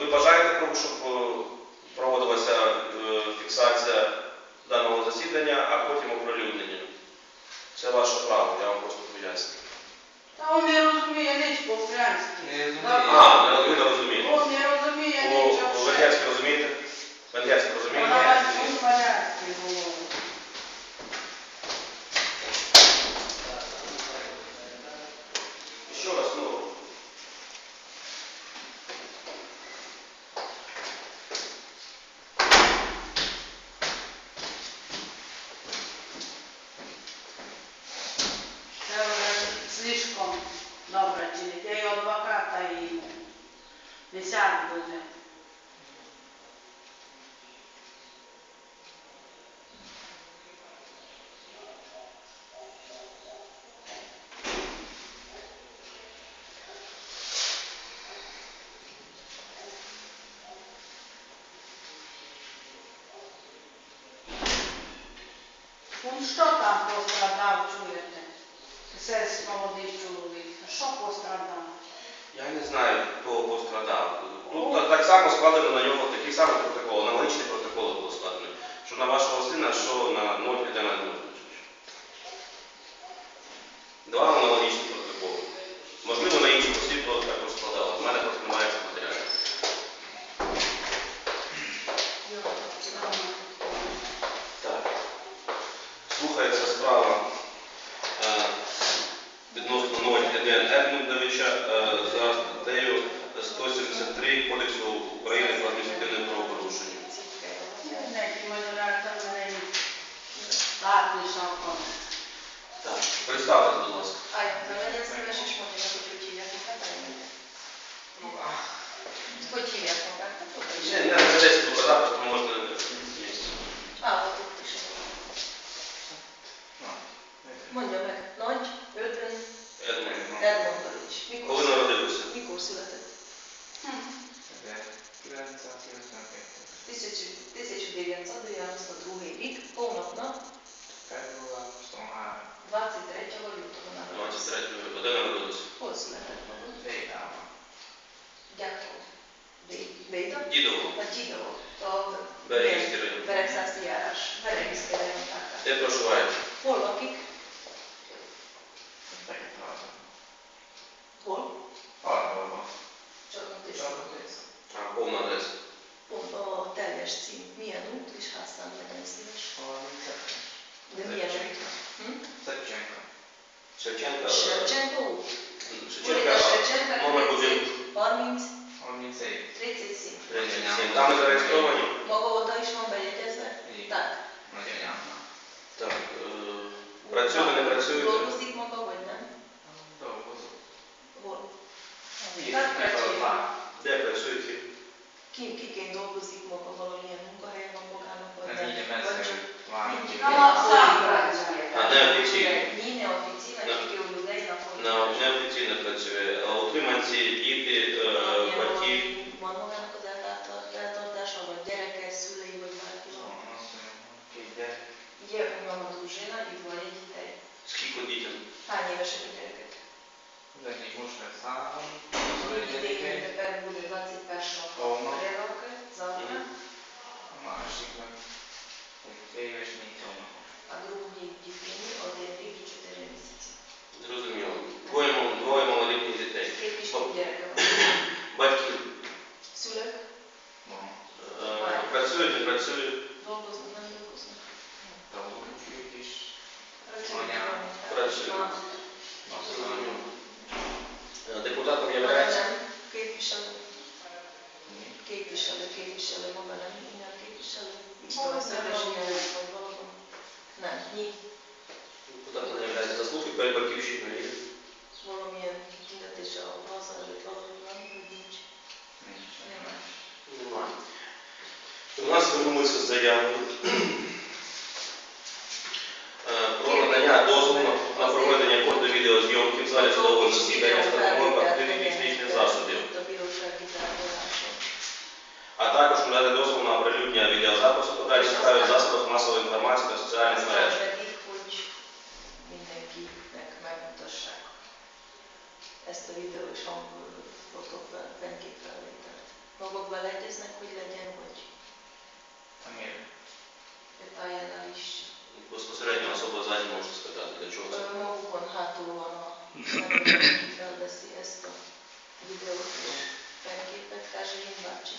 Ви бажаєте, щоб е, проводилася е, фіксація даного засідання, а потім оприлюднення? Це ваше право, я вам просто поясню. Та он не розуміє ніч по-українськи. Не. А, ви не розумієте. Он не розуміє ніч по взагалі. венгерськи розумієте? Венгерськи розумієте? бачить по-варязьки говорить. Ще раз, ну. Це вже слишком добре чинить. Я і адвоката і не сяду дуже. Ну що там пострадав, чуєте? Це молодий чоловік. Що пострадав? Я не знаю, хто пострадав. Тут так само складено на нього такий самий протокол, аналогічний протокол було складено. Що на вашого сина, що на 0 Тетяна Дмитровича. Два аналогічні протоколи. Можливо, на інших осіб то також складало. У мене просто немає цих матеріалів. Так. Слухається справа е, відносно 01 Едмундовича е, за статтею 173 Кодексу України про адміністративне правопорушення. Так, представтесь, будь ласка. А, я себе ще шмоти на почуття, як показання. 1992. 1992 рік, повного Шевченка. Шевченко. Шевченка. Шевченка, Номер будинку. 30, 37. 37. 37. Там зареєстровані. Van bejegyezve? Így. Так. Так. е, Працюєте, не. Hol? Így, Tehát meg pracuje. a pár. Де працюєте? Ki, kiként dolgozik maga valamilyen А képviselő, képviselő, maga nem minden képviselő. Szövetség a- vagy valahol. Nem, ні. депутатом являється заслуги перед батьківщиною. Valamilyen kitüntetése a haza előtt valahol van, vagy nincs. Nincs. Nem. Немає. У нас звернулися з заявою оприлюднення відеозапису подалі справи в засобах масової інформації та соціальних Aztán мереж. pedig, hogy mindenkinek megmutassák ezt a videó és hangfotók fennképfelvételt. Maguk beleegyeznek, hogy legyen, vagy Amire? питає навіщо. Безпосередньо особа ззаді може спитати, для чого це. Ö, Magukon hátul van a ember, aki felveszi ezt a videót, fényképet, Kázsi bácsi.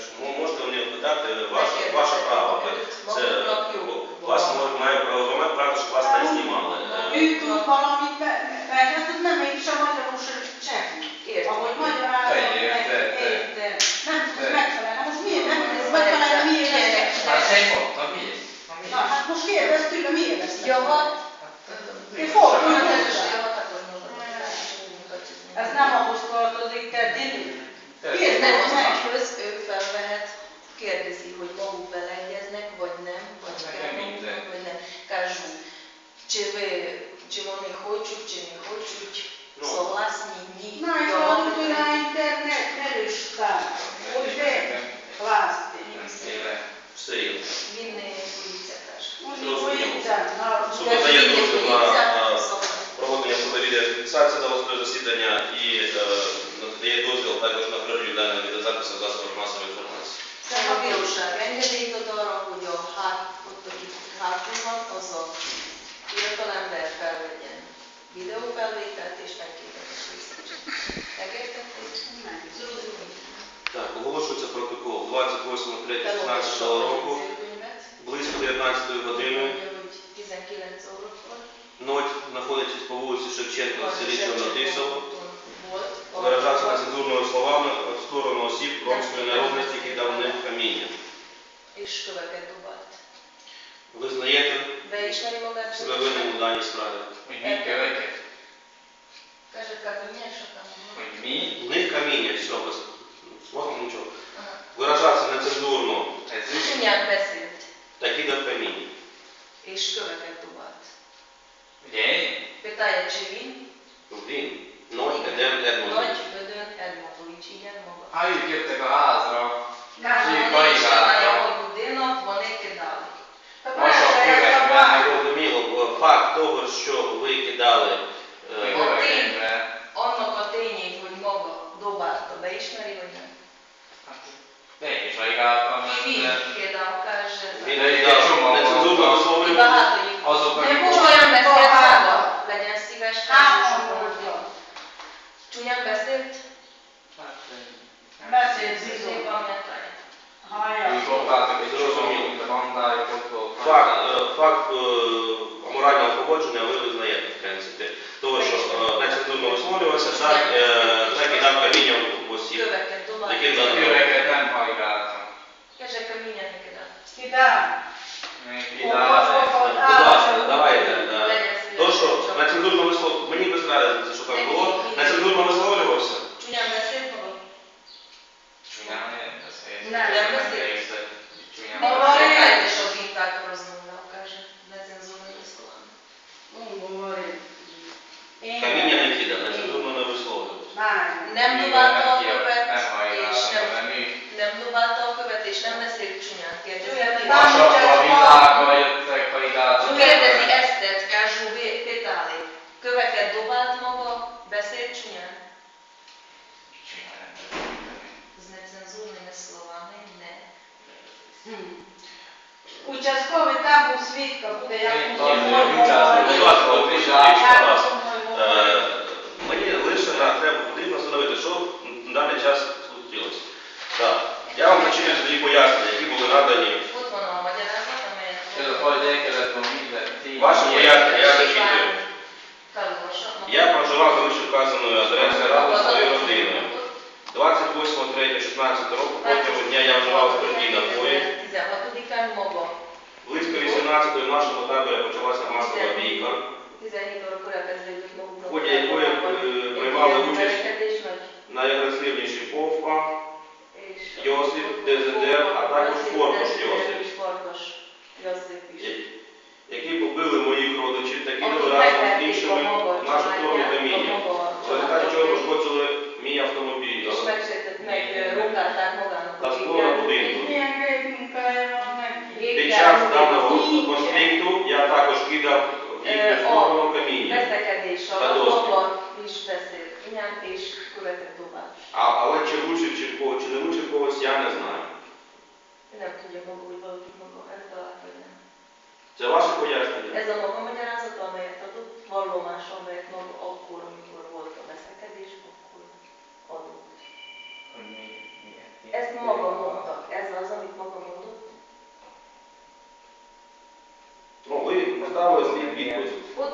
Що мо- можете вони питати, ваше, ваше право. Це вас може- має право, ви маєте право, вас не знімали. Е, Ő tud valamit, me- mert hát ott nem mégis a magyaros csepp. Ahogy magyarázom, Te- te- te- értem. Nem tudsz megfelelni. Most miért nem tudsz megfelelni, miért veszek? Hát фотовідеофіксації даного засідання і е, надає дозвіл також на перерві даної відеозапису в засобах масової інформації. Це aki hátul van, az a fiatal ember felvegyen videófelvételt és fényképet is készítsen. Megértették? Зрозуміло. Так, оголошується протокол 28.03.16 року, близько 19 години. Mondja, hogy 19 órakor. Знаходиться по вулиці Шевченка в селі Чорнотисово. Виражався нецензурними словами в сторону осіб ромської народності, які дав ним каміння. Визнаєте себе винним у даній справі? Каже, каміння, що? В них каміння, все, без слова нічого. Виражався нецензурно, beszélt, дав каміння. és köveket dobált. Ugye én? Питає, чи він? Він, Ноль Едем Едмондович. Nagy Ödön Edmondovics, igen maga. Ha ők jöttek a házra, Каже, Ні, Вони йшли на його будинок, вони кидали. та Ваша перше, я забрала. Зрозуміло, бо факт того, що ви кидали е, a tényét, hogy maga dobálta, beismeri, vagy nem? hát de én is ajgáltam, Ki de він кидав, каже. він Де є кидав чому? Csomó, mint a bandájuk ott voltak. Факт, е, факт е, аморального поводження ви визнаєте, в принципі. Того, що е, нецензурно висловлювався, так, е, так і дав каміння в осіб. Дали? köveket nem hajgáltam. Keze каміння не кидав. Кидай. Még О, kidállás. о, о, Будь ласка, давайте. е, Legyen То, szíves. Що? На нецензурно висловлювався, мені без разниці, що там було, На висловлювався. Csúnyán beszélt maga? Csúnyán nem beszélt. Nem. Nem beszélt? Érzed, hogy csúnyán Nem Говори. beszélt. говорить, що він так розмовляв, каже, нецензурними словами. Ну, говори. Én- Каміння не кидав, нецензурно не висловлювався. Már. Nem Minden dobálta a neki a- követ, Nem és hajgáltam, nem, hanem ő. nem dobálta a követ, és nem beszélt csúnyán. Kérdezi, Olyan ki bár- van? A sapka világba jöttek, hajgáltam. Kérdezi Esztet, Kázsú Pétáli. Köveket dobált maga, beszélt csúnyán? Csúnyán nem beszéltem. Z necenzúrnymi словами не. Хм. Участковий там був свідка, буде як Він буде там мой не учасник. Будь говорити. ласка, от пишіть, Як будь ласка. буде мой говорити. Е, Мені лише да, треба потрібно встановити, що на даний час случилось. Так. Я вам зачитую тоді пояснення, які були надані. От воно, magyarázat, amelyet... Ez a fajta el kellett volna minden tény. Ваше пояснення, я зачитую. Kalvosa. Я проживав за вище вказаною адресою разом зі своєю родиною. 28.03.16 протягом дня я вживав спиртні напої. Близько 18-ї в нашому таборі почалася масова бійка. 17 órakor elkezdődött maguknak. Hogy egy olyan, ö, priváló úgyis- Verekedés nagy. Найагресивніші Повпа, Йосип, ДЗД, а також Форкаш Йосип. Які побили моїх родичів та Akik кинули разом з іншими в нашу a каміння. В результаті чого пошкоджили мій автомобіль. Та a будинку. Під час даного конфлікту я також кидав в їхню Е, о. сторону каміння. Та tovább. Але чи лучше чи чи не лучше когось, я не знаю. Це ваше пояснення.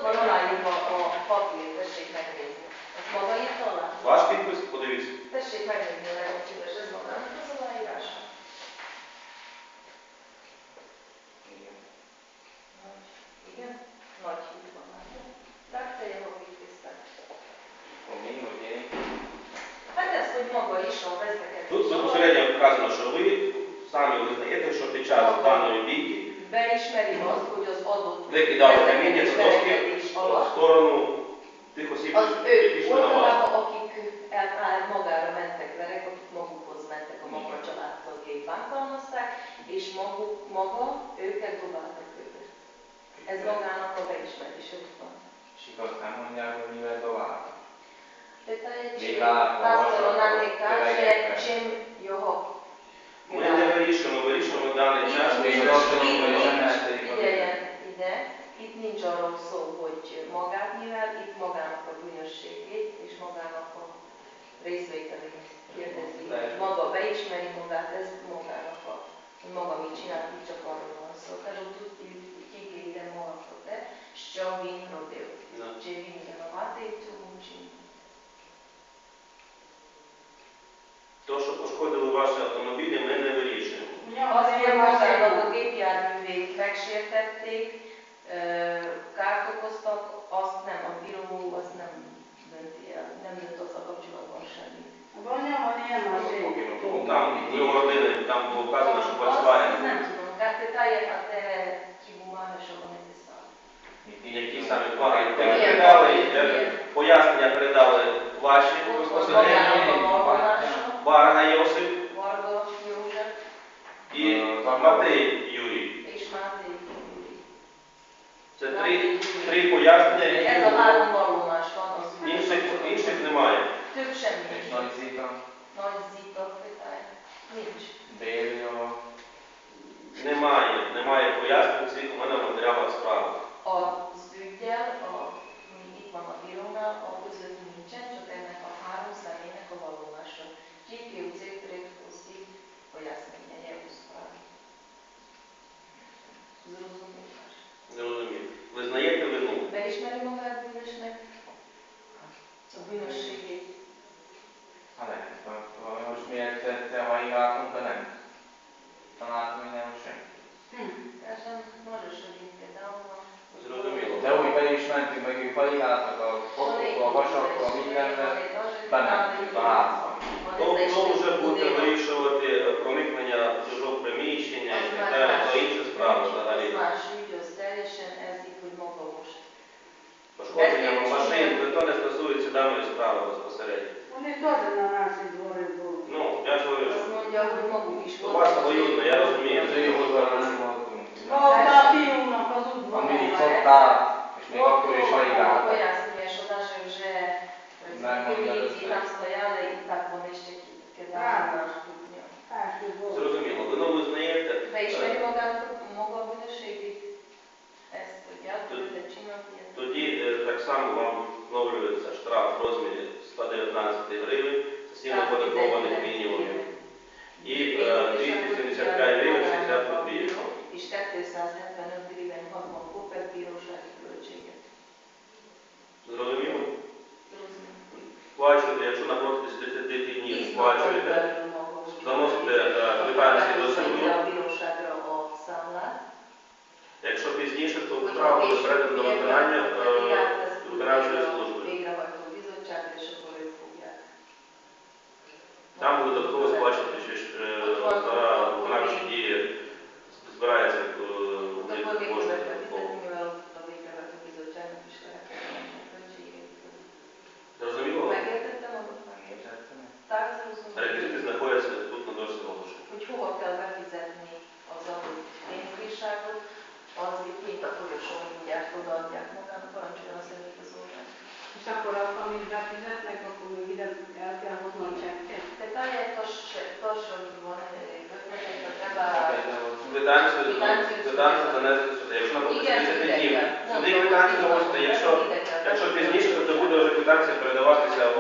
Підпис. Ott van aláírva a papír, tessék megnézni. Ezt maga írta alá? Ваш підпис, подивіться. Tessék megnézni, legyen szíves, ez magának az aláírása. Igen. Nagy. Igen? Nagy így van, látod? Tak te jeho підписták. Hogy mi, hogy én. Hát ez, hogy maga is a Тут безпосередньо вказано, що ви самі визнаєте, що під час даної бійки azt, hogy az adott ви кидали каміння з доски vezekedés в alatt сторону тих осіб, az які То, що пошкодили ваші автомобілі, ми не вирішуємо. У нього Az, дві hogy magának машини. a gépjárművét megsértették, ö, kárt okoztak, azt nem, a bíró azt nem dönti el, nem dönt azzal kapcsolatban semmit. Бо в нього є машини. Там ви родини, там було вказано, що Volkswagen, nem питає, а де трибумани, що вони писали. які саме плани Ні, передали, е, пояснення передали ваші безпосередньо. Варга Йосип Varga József і Матей Юрій. és Máté Gyuri. Це три, три пояснення, Ez a які három vallomás van az інших, інших немає. Több semmi És nincs. nagy машин, то не стосується даної справи безпосередньо. Вони теж на наші двори були. Ну, я ж говорю, що mondja, hogy maguk is у вас обоюдно, я розумію. Oldalra nem voltunk. Ó, a fiúnak az udvaron. Mindig szokták, és még akkor is alig álltak. Пояснює, що навіть вже можна там стояли і так вони ще кидали на кухню. Так, і було. Зрозуміло, вину визнаєте. Beismeri magának maga a bűnösségét? Ezt tudják, hogy csinálni? Тоді е, так само вам встановлюється штраф в розмірі 119 гривень, це 7 оподаткованих мінімумів. І е, 275 гривень 60 копійок. És 275 gривень 60 копер bírósági költséget. Зрозуміло? Зрозуміло. Сплачуєте, якщо на протязі 10 днів сплачуєте, заносите е, квитанції до суду. Якщо пізніше, то később до kérnek, виконання gražios lūžos. Квитанцію, Квитанцію квитанцію занести сюди. Якщо 30 Ну, сюди квитанцію. Якщо, якщо пізніше, то буде вже квитанція передаватися в